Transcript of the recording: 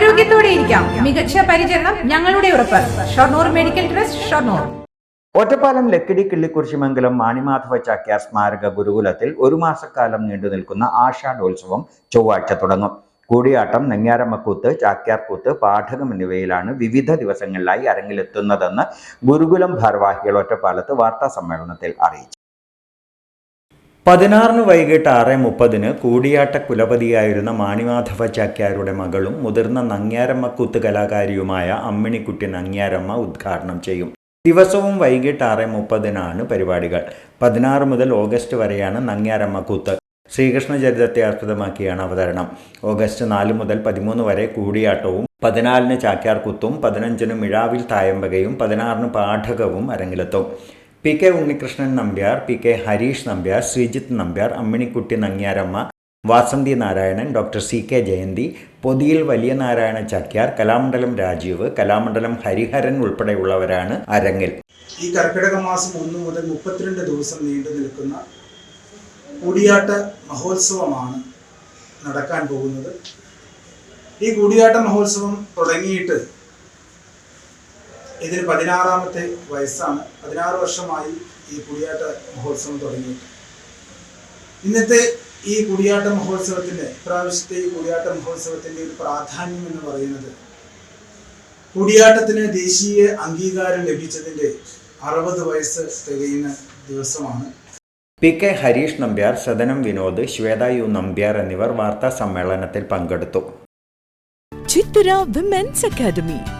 ആരോഗ്യത്തോടെ ഇരിക്കാം മികച്ച പരിചരണം ഞങ്ങളുടെ ഉറപ്പ്. Shoranur medical trust Shoranur. Ottapalam Lakkidi Killikkurissimangalam മാണിമാധവ Chakyar സ്മാരക ഗുരുകുലത്തിൽ ഒരു മാസക്കാലം നീണ്ടു നിൽക്കുന്ന ആഷാഢോത്സവം ചൊവ്വാഴ്ച തുടങ്ങും. കൂടിയാട്ടം നെങ്ങ്യാരമ്മക്കൂത്ത് ചാക്യാർക്കൂത്ത് പാഠകം എന്നിവയിലാണ് വിവിധ ദിവസങ്ങളിലായി അരങ്ങിലെത്തുന്നതെന്ന് ഗുരുകുലം ഭാരവാഹികൾ ഒറ്റപ്പാലത്ത് വാർത്താ സമ്മേളനത്തിൽ അറിയിച്ചു. പതിനാറിന് വൈകിട്ട് ആറ് മുപ്പതിന് കൂടിയാട്ട കുലപതിയായിരുന്ന മാണിമാധവ ചാക്യാരുടെ മകളും മുതിർന്ന നങ്ങ്യാരമ്മക്കൂത്ത് കലാകാരിയുമായ അമ്മിണിക്കുട്ടി നങ്ങ്യാരമ്മ ഉദ്ഘാടനം ചെയ്യും. ദിവസവും വൈകിട്ട് ആറ് മുപ്പതിനാണ് പരിപാടികൾ. പതിനാറ് മുതൽ ഓഗസ്റ്റ് വരെയാണ് നങ്ങ്യാരമ്മക്കൂത്ത് ശ്രീകൃഷ്ണ ചരിതത്തെ ആസ്പദമാക്കിയാണ് അവതരണം. ഓഗസ്റ്റ് നാല് മുതൽ പതിമൂന്ന് വരെ കൂടിയാട്ടവും പതിനാലിന് ചാക്യാർകുത്തും പതിനഞ്ചിന് മിഴാവിൽ തായമ്പകയും പതിനാറിന് പാഠകവും അരങ്ങിലെത്തും. P K Unnikrishnan Nambiar P K Harish Nambiar Sreejith Nambiar Amminikutty Nangiaramma Vasanthi Narayanan doctor C K Jayanthi Pothiyil വലിയ നാരായണ ചാക്യാർ കലാമണ്ഡലം രാജീവ് കലാമണ്ഡലം ഹരിഹരൻ ഉൾപ്പെടെയുള്ളവരാണ് അരങ്ങിൽ. ഈ കർക്കിടക മാസം ഒന്ന് മുതൽ മുപ്പത്തിരണ്ട് ദിവസം നീണ്ടു നിൽക്കുന്ന കൂടിയാട്ട മഹോത്സവമാണ് നടക്കാൻ പോകുന്നത്. ഈ കൂടിയാട്ട മഹോത്സവം തുടങ്ങിയിട്ട് ഇതിന് പതിനാറാമത്തെ വയസ്സാണ്. പതിനാറ് വർഷമായി ഈ കുടിയാട്ട മഹോത്സവം തുടങ്ങിയിട്ട്. ഇന്നത്തെ ഈ കുടിയാട്ട മഹോത്സവത്തിന്റെ ഇപ്രാവശ്യത്തെ ഈ കുടിയാട്ട മഹോത്സവത്തിന്റെ ഒരു പ്രാധാന്യം എന്ന് പറയുന്നത് കൂടിയാട്ടത്തിന് ദേശീയ അംഗീകാരം ലഭിച്ചതിന്റെ അറുപത് വയസ്സ് തികയുന്ന ദിവസമാണ്. P K Harish Nambiar Sadanam Vinod Shweta U Nambiar എന്നിവർ വാർത്താ സമ്മേളനത്തിൽ പങ്കെടുത്തു. Chithura women's academy.